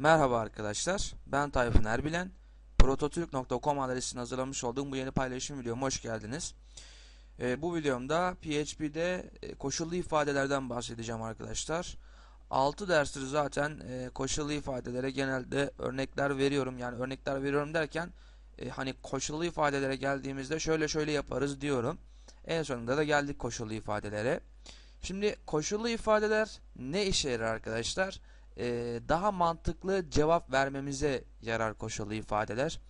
Merhaba arkadaşlar, ben Tayfun Erbilen. Prototürk.com adresinin hazırlamış olduğum bu yeni paylaşım videoma hoş geldiniz. Ee, bu videomda PHP'de e, koşullu ifadelerden bahsedeceğim arkadaşlar. 6 derstir zaten e, koşullu ifadelere genelde örnekler veriyorum. Yani örnekler veriyorum derken e, hani koşullu ifadelere geldiğimizde şöyle şöyle yaparız diyorum. En sonunda da geldik koşullu ifadelere. Şimdi koşullu ifadeler ne işe yarar arkadaşlar? Ee, daha mantıklı cevap vermemize yarar koşullu ifadeler.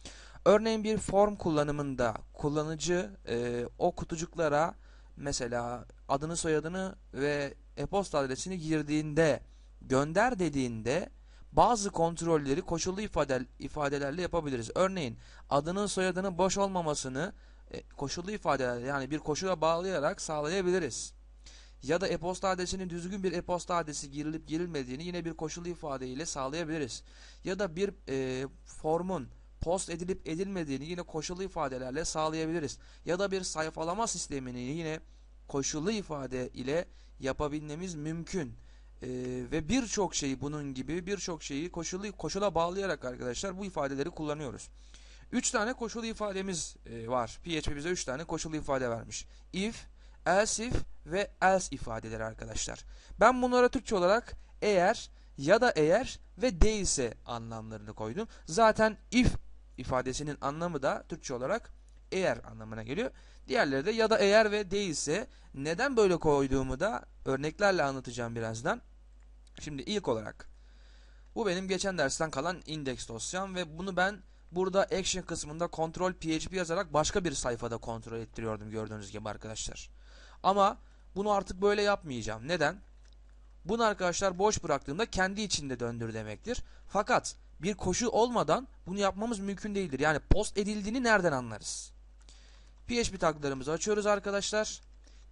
Örneğin bir form kullanımında kullanıcı e, o kutucuklara mesela adını soyadını ve e-posta adresini girdiğinde gönder dediğinde bazı kontrolleri koşullu ifade, ifadelerle yapabiliriz. Örneğin adının soyadının boş olmamasını e, koşullu ifadelerle yani bir koşula bağlayarak sağlayabiliriz ya da e-posta adresinin düzgün bir e-posta adresi girilip girilmediğini yine bir koşullu ifade ile sağlayabiliriz. Ya da bir e, formun post edilip edilmediğini yine koşullu ifadelerle sağlayabiliriz. Ya da bir sayfalama sistemini yine koşullu ifade ile yapabilmemiz mümkün. E, ve birçok şeyi bunun gibi birçok şeyi koşullu koşula bağlayarak arkadaşlar bu ifadeleri kullanıyoruz. 3 tane koşullu ifademiz e, var. PHP bize 3 tane koşullu ifade vermiş. If, else if ve else ifadeleri arkadaşlar. Ben bunlara Türkçe olarak eğer ya da eğer ve değilse anlamlarını koydum. Zaten if ifadesinin anlamı da Türkçe olarak eğer anlamına geliyor. Diğerleri de ya da eğer ve değilse neden böyle koyduğumu da örneklerle anlatacağım birazdan. Şimdi ilk olarak bu benim geçen dersten kalan index dosyam ve bunu ben burada action kısmında kontrol php yazarak başka bir sayfada kontrol ettiriyordum gördüğünüz gibi arkadaşlar. Ama bunu artık böyle yapmayacağım. Neden? Bunu arkadaşlar boş bıraktığımda kendi içinde döndür demektir. Fakat bir koşu olmadan bunu yapmamız mümkün değildir. Yani post edildiğini nereden anlarız? PHP taglarımızı açıyoruz arkadaşlar.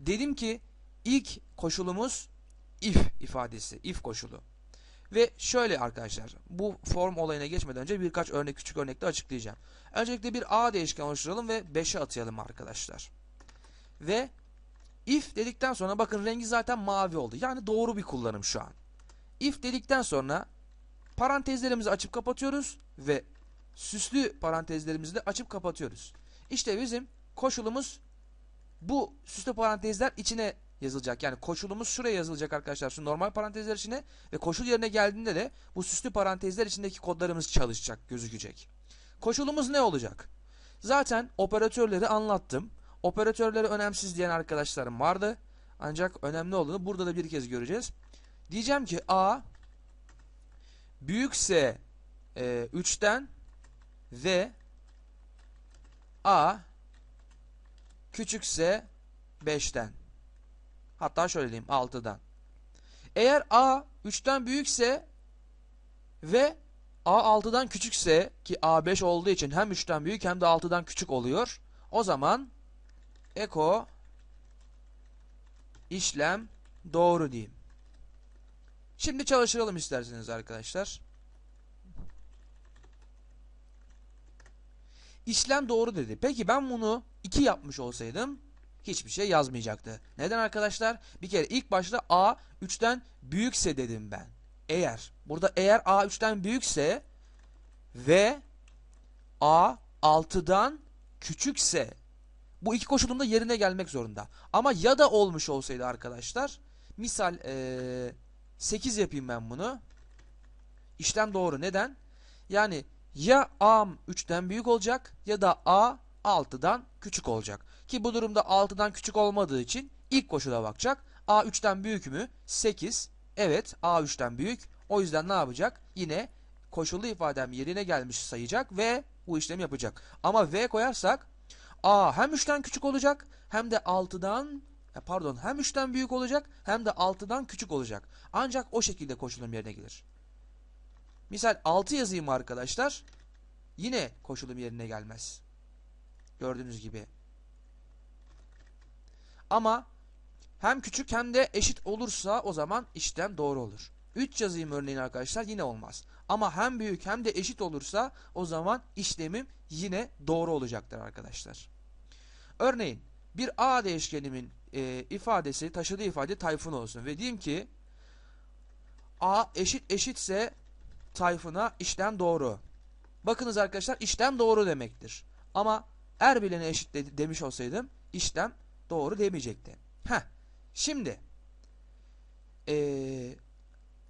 Dedim ki ilk koşulumuz if ifadesi, if koşulu. Ve şöyle arkadaşlar, bu form olayına geçmeden önce birkaç örnek küçük örnekte açıklayacağım. Öncelikle bir a değişken oluşturalım ve 5'e atayalım arkadaşlar. Ve If dedikten sonra bakın rengi zaten mavi oldu. Yani doğru bir kullanım şu an. If dedikten sonra parantezlerimizi açıp kapatıyoruz ve süslü parantezlerimizi de açıp kapatıyoruz. İşte bizim koşulumuz bu süslü parantezler içine yazılacak. Yani koşulumuz şuraya yazılacak arkadaşlar. Şu normal parantezler içine ve koşul yerine geldiğinde de bu süslü parantezler içindeki kodlarımız çalışacak, gözükecek. Koşulumuz ne olacak? Zaten operatörleri anlattım. Operatörleri önemsiz diyen arkadaşlarım vardı. Ancak önemli olduğunu burada da bir kez göreceğiz. Diyeceğim ki A büyükse e, 3'ten ve A küçükse 5'ten. Hatta şöyle diyeyim 6'dan. Eğer A 3'ten büyükse ve A 6'dan küçükse ki A 5 olduğu için hem 3'ten büyük hem de 6'dan küçük oluyor. O zaman eko işlem doğru diyeyim. Şimdi çalıştıralım isterseniz arkadaşlar. İşlem doğru dedi. Peki ben bunu 2 yapmış olsaydım hiçbir şey yazmayacaktı. Neden arkadaşlar? Bir kere ilk başta A 3'ten büyükse dedim ben. Eğer burada eğer A 3'ten büyükse ve A 6'dan küçükse bu iki koşulum da yerine gelmek zorunda. Ama ya da olmuş olsaydı arkadaşlar. Misal ee, 8 yapayım ben bunu. İşlem doğru. Neden? Yani ya A 3'ten büyük olacak ya da A 6'dan küçük olacak. Ki bu durumda 6'dan küçük olmadığı için ilk koşula bakacak. A 3'ten büyük mü? 8. Evet A 3'ten büyük. O yüzden ne yapacak? Yine koşullu ifadem yerine gelmiş sayacak ve bu işlemi yapacak. Ama V koyarsak A hem 3'ten küçük olacak hem de 6'dan e, pardon hem 3'ten büyük olacak hem de 6'dan küçük olacak. Ancak o şekilde koşulum yerine gelir. Misal 6 yazayım arkadaşlar. Yine koşulum yerine gelmez. Gördüğünüz gibi. Ama hem küçük hem de eşit olursa o zaman işlem doğru olur. 3 yazayım örneğin arkadaşlar yine olmaz. Ama hem büyük hem de eşit olursa o zaman işlemim yine doğru olacaktır arkadaşlar. Örneğin bir A değişkenimin e, ifadesi taşıdığı ifade Tayfun olsun ve diyeyim ki A eşit eşitse Tayfun'a işlem doğru. Bakınız arkadaşlar işlem doğru demektir. Ama er bilene eşit de- demiş olsaydım işlem doğru demeyecekti. Heh. Şimdi ee,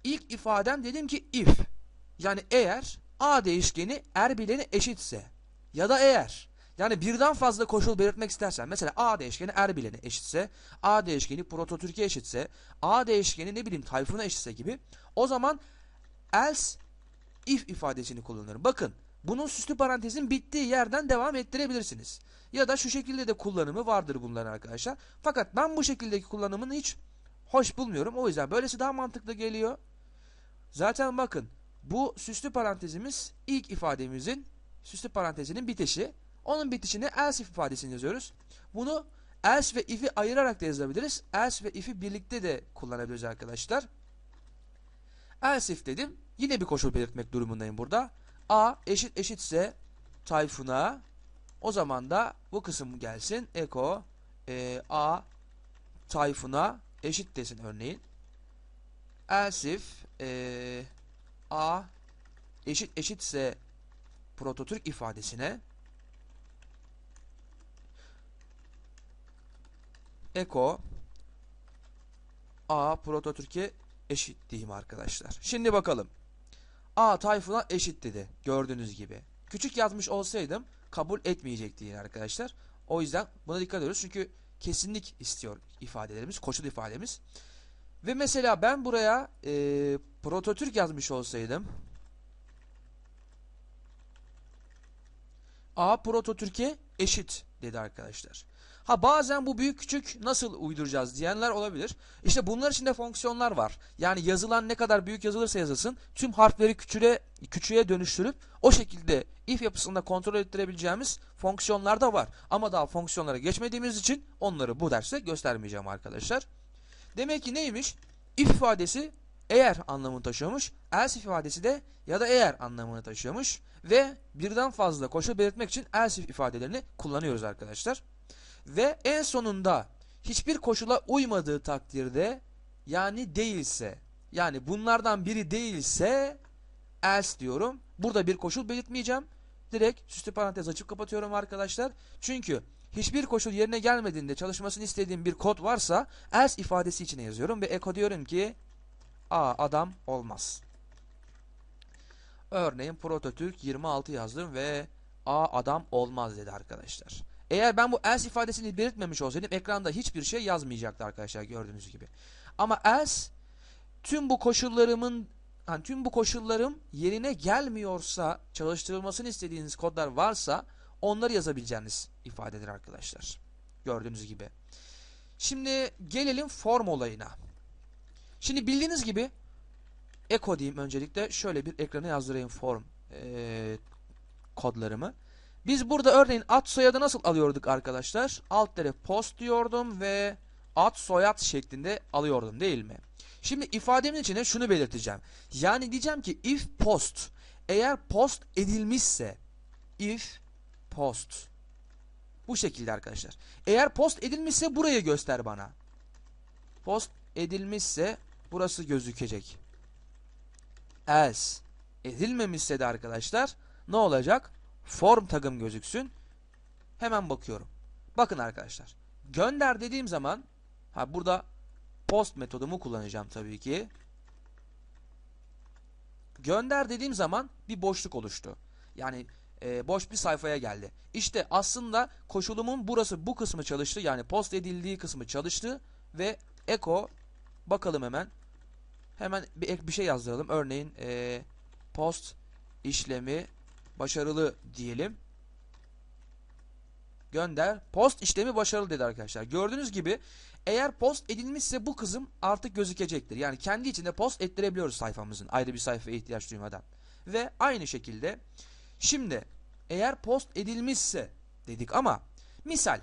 ilk ifadem dedim ki if. Yani eğer a değişkeni er bilene eşitse ya da eğer yani birden fazla koşul belirtmek istersen mesela a değişkeni er bilene eşitse a değişkeni prototürke eşitse a değişkeni ne bileyim tayfuna eşitse gibi o zaman else if ifadesini kullanırım. Bakın bunun süslü parantezin bittiği yerden devam ettirebilirsiniz. Ya da şu şekilde de kullanımı vardır bunların arkadaşlar. Fakat ben bu şekildeki kullanımını hiç hoş bulmuyorum. O yüzden böylesi daha mantıklı geliyor. Zaten bakın bu süslü parantezimiz ilk ifademizin süslü parantezinin bitişi. Onun bitişine else if ifadesini yazıyoruz. Bunu else ve if'i ayırarak da yazabiliriz. Else ve if'i birlikte de kullanabiliriz arkadaşlar. Else if dedim. Yine bir koşul belirtmek durumundayım burada. A eşit eşitse Tayfun'a o zaman da bu kısım gelsin. Eko e, A Tayfun'a eşit desin örneğin. Else if e, A eşit eşitse prototürk ifadesine Eko A prototürke eşit diyeyim arkadaşlar. Şimdi bakalım. A Tayfun'a eşit dedi. Gördüğünüz gibi. Küçük yazmış olsaydım kabul etmeyecekti yine arkadaşlar. O yüzden buna dikkat ediyoruz. Çünkü kesinlik istiyor ifadelerimiz. Koşul ifademiz. Ve mesela ben buraya e, prototürk yazmış olsaydım A prototürke eşit dedi arkadaşlar. Ha bazen bu büyük küçük nasıl uyduracağız diyenler olabilir. İşte bunlar için de fonksiyonlar var. Yani yazılan ne kadar büyük yazılırsa yazılsın tüm harfleri küçüğe, küçüğe dönüştürüp o şekilde if yapısında kontrol ettirebileceğimiz fonksiyonlar da var. Ama daha fonksiyonlara geçmediğimiz için onları bu derste göstermeyeceğim arkadaşlar. Demek ki neymiş? If ifadesi eğer anlamını taşıyormuş. Else ifadesi de ya da eğer anlamını taşıyormuş. Ve birden fazla koşul belirtmek için else ifadelerini kullanıyoruz arkadaşlar. Ve en sonunda hiçbir koşula uymadığı takdirde yani değilse yani bunlardan biri değilse else diyorum. Burada bir koşul belirtmeyeceğim. Direkt süslü parantez açıp kapatıyorum arkadaşlar. Çünkü hiçbir koşul yerine gelmediğinde çalışmasını istediğim bir kod varsa else ifadesi içine yazıyorum ve eko diyorum ki a adam olmaz. Örneğin prototürk 26 yazdım ve a adam olmaz dedi arkadaşlar. Eğer ben bu else ifadesini belirtmemiş olsaydım ekranda hiçbir şey yazmayacaktı arkadaşlar gördüğünüz gibi. Ama else tüm bu koşullarımın hani tüm bu koşullarım yerine gelmiyorsa çalıştırılmasını istediğiniz kodlar varsa onları yazabileceğiniz ifadedir arkadaşlar. Gördüğünüz gibi. Şimdi gelelim form olayına. Şimdi bildiğiniz gibi echo diyeyim öncelikle şöyle bir ekrana yazdırayım form e, kodlarımı. Biz burada örneğin ad soyadı nasıl alıyorduk arkadaşlar? Alt tere post diyordum ve ad soyad şeklinde alıyordum değil mi? Şimdi ifademin içine şunu belirteceğim. Yani diyeceğim ki if post eğer post edilmişse if post bu şekilde arkadaşlar. Eğer post edilmişse burayı göster bana. Post edilmişse burası gözükecek. Else edilmemişse de arkadaşlar ne olacak? Form tagım gözüksün. Hemen bakıyorum. Bakın arkadaşlar. Gönder dediğim zaman ha burada post metodumu kullanacağım tabii ki. Gönder dediğim zaman bir boşluk oluştu. Yani e, boş bir sayfaya geldi. İşte aslında koşulumun burası bu kısmı çalıştı. Yani post edildiği kısmı çalıştı ve echo bakalım hemen. Hemen bir bir şey yazdıralım. Örneğin e, post işlemi başarılı diyelim. Gönder. Post işlemi başarılı dedi arkadaşlar. Gördüğünüz gibi eğer post edilmişse bu kısım artık gözükecektir. Yani kendi içinde post ettirebiliyoruz sayfamızın ayrı bir sayfaya ihtiyaç duymadan. Ve aynı şekilde şimdi eğer post edilmişse dedik ama misal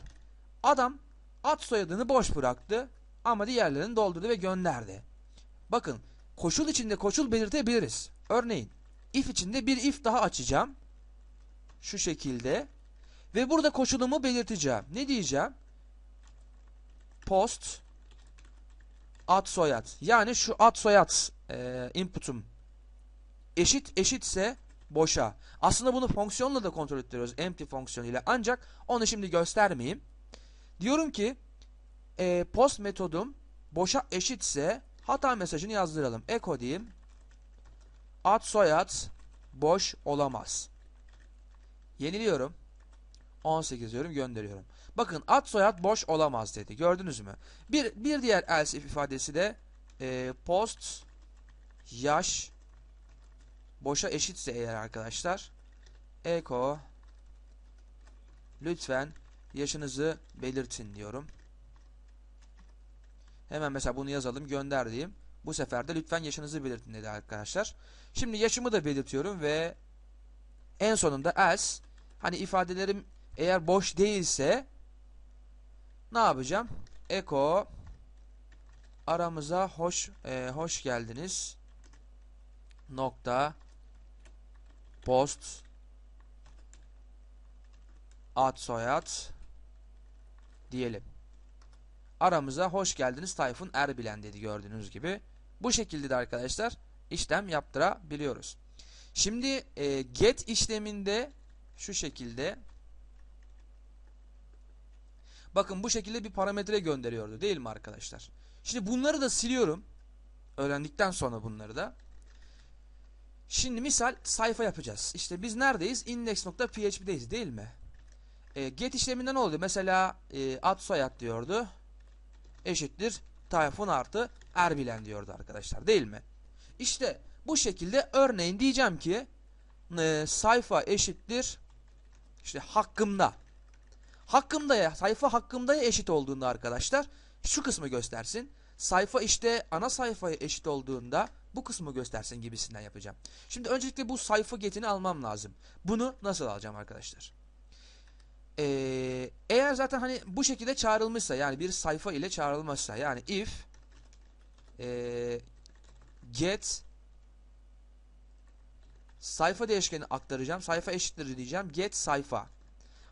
adam ad soyadını boş bıraktı ama diğerlerini doldurdu ve gönderdi. Bakın koşul içinde koşul belirtebiliriz. Örneğin if içinde bir if daha açacağım. Şu şekilde. Ve burada koşulumu belirteceğim. Ne diyeceğim? Post ad soyad. Yani şu ad soyad e, input'um eşit eşitse boşa. Aslında bunu fonksiyonla da kontrol ettiriyoruz. Empty fonksiyonuyla. Ancak onu şimdi göstermeyeyim. Diyorum ki e, post metodum boşa eşitse hata mesajını yazdıralım. Echo diyeyim. Ad soyad boş olamaz. Yeniliyorum. 18 diyorum gönderiyorum. Bakın ad soyad boş olamaz dedi. Gördünüz mü? Bir, bir diğer else if ifadesi de e, post yaş boşa eşitse eğer arkadaşlar echo lütfen yaşınızı belirtin diyorum. Hemen mesela bunu yazalım gönder diyeyim. Bu sefer de lütfen yaşınızı belirtin dedi arkadaşlar. Şimdi yaşımı da belirtiyorum ve en sonunda else hani ifadelerim eğer boş değilse ne yapacağım? Echo aramıza hoş e, hoş geldiniz. Nokta post ad soyad diyelim. Aramıza hoş geldiniz Tayfun Erbilen dedi gördüğünüz gibi. Bu şekilde de arkadaşlar işlem yaptırabiliyoruz. Şimdi e, get işleminde şu şekilde bakın bu şekilde bir parametre gönderiyordu değil mi arkadaşlar? Şimdi bunları da siliyorum. Öğrendikten sonra bunları da. Şimdi misal sayfa yapacağız. İşte biz neredeyiz? index.php'deyiz değil mi? E, get işleminde ne oldu? Mesela e, ad soyad diyordu. Eşittir Tayfun artı Erbilen diyordu arkadaşlar değil mi? İşte bu şekilde örneğin diyeceğim ki e, sayfa eşittir işte hakkımda. Hakkımda ya sayfa hakkımda eşit olduğunda arkadaşlar şu kısmı göstersin. Sayfa işte ana sayfaya eşit olduğunda bu kısmı göstersin gibisinden yapacağım. Şimdi öncelikle bu sayfa getini almam lazım. Bunu nasıl alacağım arkadaşlar? Ee, eğer zaten hani bu şekilde çağrılmışsa yani bir sayfa ile çağrılmışsa yani if e, get sayfa değişkeni aktaracağım. Sayfa eşittir diyeceğim. Get sayfa.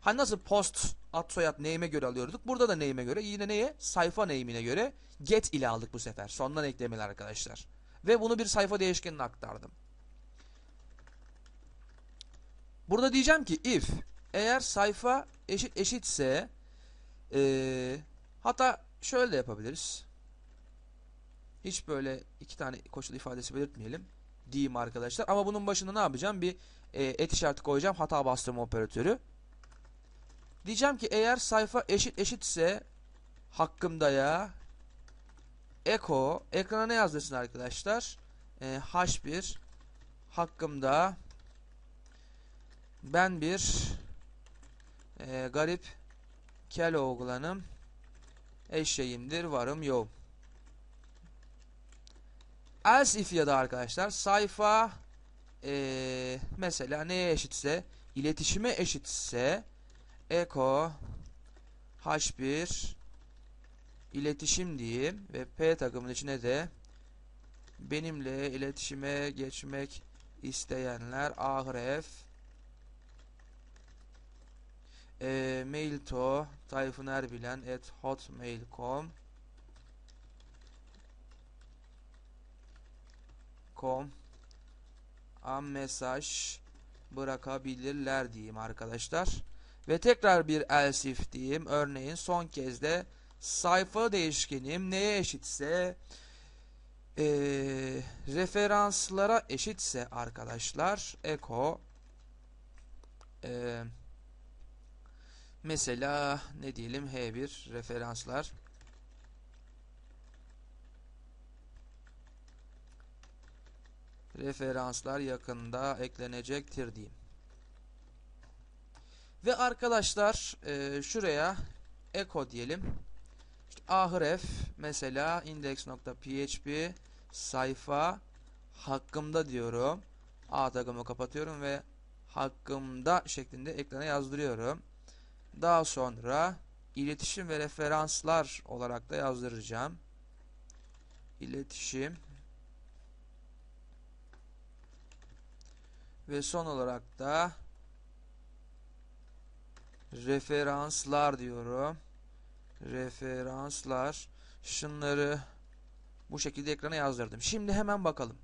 Hani nasıl post ad soyad name'e göre alıyorduk. Burada da name'e göre yine neye? Sayfa name'ine göre get ile aldık bu sefer. Sondan eklemeler arkadaşlar. Ve bunu bir sayfa değişkenine aktardım. Burada diyeceğim ki if eğer sayfa eşit eşitse ee, hatta şöyle de yapabiliriz. Hiç böyle iki tane koşul ifadesi belirtmeyelim. Diyeyim arkadaşlar. Ama bunun başında ne yapacağım? Bir e, et işareti koyacağım. Hata bastırma operatörü. Diyeceğim ki eğer sayfa eşit eşitse hakkımda ya echo ekrana ne yazdırsın arkadaşlar? E, H1 hakkımda ben bir e, garip kel oğlanım eşeğimdir varım yok. Else if ya da arkadaşlar sayfa e, mesela neye eşitse iletişime eşitse echo h1 iletişim diyeyim ve p takımın içine de benimle iletişime geçmek isteyenler ahref e, mail to Tayfun Erbilen at hotmail.com com a mesaj bırakabilirler diyeyim arkadaşlar. Ve tekrar bir else if diyeyim. Örneğin son kez de sayfa değişkenim neye eşitse e, referanslara eşitse arkadaşlar echo e, mesela ne diyelim h1 referanslar referanslar yakında eklenecektir diyeyim. Ve arkadaşlar e, şuraya echo diyelim. İşte ahref mesela index.php sayfa hakkımda diyorum. A takımı kapatıyorum ve hakkımda şeklinde ekrana yazdırıyorum. Daha sonra iletişim ve referanslar olarak da yazdıracağım. İletişim ve son olarak da referanslar diyorum. Referanslar. Şunları bu şekilde ekrana yazdırdım. Şimdi hemen bakalım.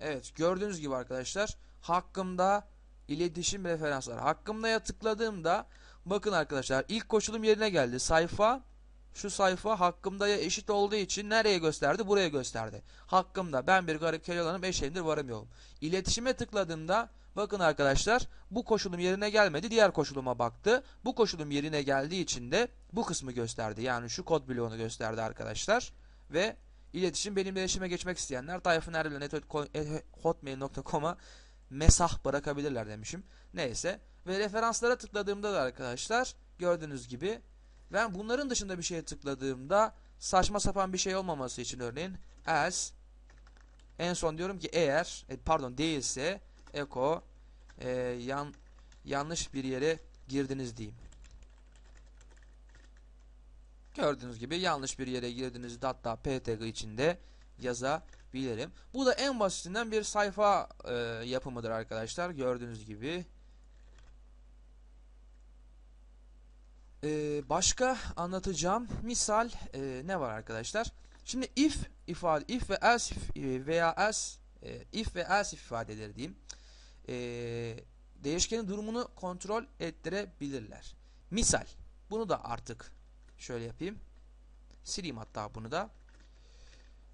Evet gördüğünüz gibi arkadaşlar hakkımda iletişim referanslar. Hakkımda'ya tıkladığımda bakın arkadaşlar ilk koşulum yerine geldi. Sayfa şu sayfa hakkımda'ya eşit olduğu için nereye gösterdi? Buraya gösterdi. Hakkımda ben bir garip keloğlanım eşeğimdir varım yokum. İletişime tıkladığımda bakın arkadaşlar bu koşulum yerine gelmedi. Diğer koşuluma baktı. Bu koşulum yerine geldiği için de bu kısmı gösterdi. Yani şu kod bloğunu gösterdi arkadaşlar. Ve iletişim benimle iletişime geçmek isteyenler tayfunerbilen.hotmail.com'a mesah bırakabilirler demişim. Neyse. Ve referanslara tıkladığımda da arkadaşlar gördüğünüz gibi ben bunların dışında bir şeye tıkladığımda saçma sapan bir şey olmaması için örneğin else en son diyorum ki eğer e, pardon değilse echo e, yan, yanlış bir yere girdiniz diyeyim. Gördüğünüz gibi yanlış bir yere girdiğinizde hatta p tagı içinde yazabilirim. Bu da en basitinden bir sayfa e, yapımıdır arkadaşlar. Gördüğünüz gibi. E, başka anlatacağım misal e, ne var arkadaşlar? Şimdi if ifade if ve else e, veya else e, if ve else ifadeleri diyeyim. E, değişkenin durumunu kontrol ettirebilirler. Misal bunu da artık şöyle yapayım. Sileyim hatta bunu da.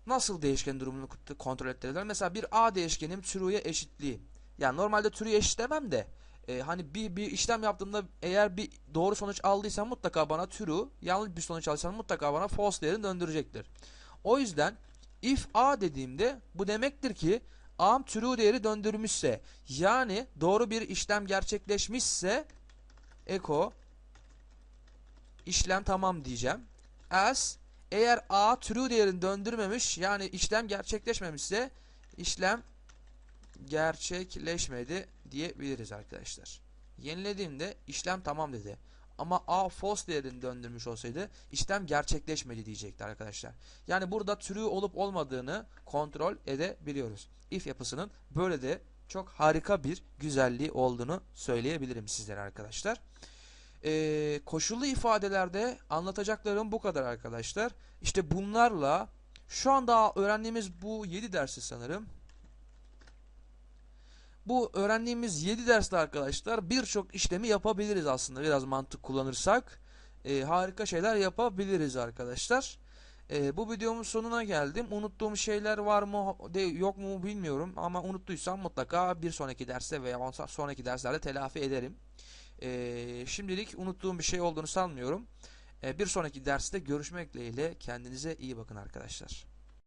Nasıl değişkenin durumunu kontrol ettirirler? Mesela bir A değişkenim true'ya eşitliği. Yani normalde true'ya eşitlemem de e, hani bir, bir işlem yaptığımda eğer bir doğru sonuç aldıysam mutlaka bana true, yanlış bir sonuç aldıysam mutlaka bana false değerini döndürecektir. O yüzden if A dediğimde bu demektir ki A'm true değeri döndürmüşse yani doğru bir işlem gerçekleşmişse echo işlem tamam diyeceğim. Else eğer A true değerini döndürmemiş yani işlem gerçekleşmemişse işlem gerçekleşmedi diyebiliriz arkadaşlar. Yenilediğimde işlem tamam dedi. Ama A false değerini döndürmüş olsaydı işlem gerçekleşmedi diyecekti arkadaşlar. Yani burada true olup olmadığını kontrol edebiliyoruz. If yapısının böyle de çok harika bir güzelliği olduğunu söyleyebilirim sizlere arkadaşlar. Ee, koşullu ifadelerde anlatacaklarım bu kadar arkadaşlar. İşte bunlarla şu anda öğrendiğimiz bu 7 dersi sanırım bu öğrendiğimiz 7 derste arkadaşlar birçok işlemi yapabiliriz aslında. Biraz mantık kullanırsak e, harika şeyler yapabiliriz arkadaşlar. E, bu videomun sonuna geldim. Unuttuğum şeyler var mı de, yok mu bilmiyorum ama unuttuysam mutlaka bir sonraki derste veya sonraki derslerde telafi ederim. E, şimdilik unuttuğum bir şey olduğunu sanmıyorum. E, bir sonraki derste görüşmek dileğiyle kendinize iyi bakın arkadaşlar.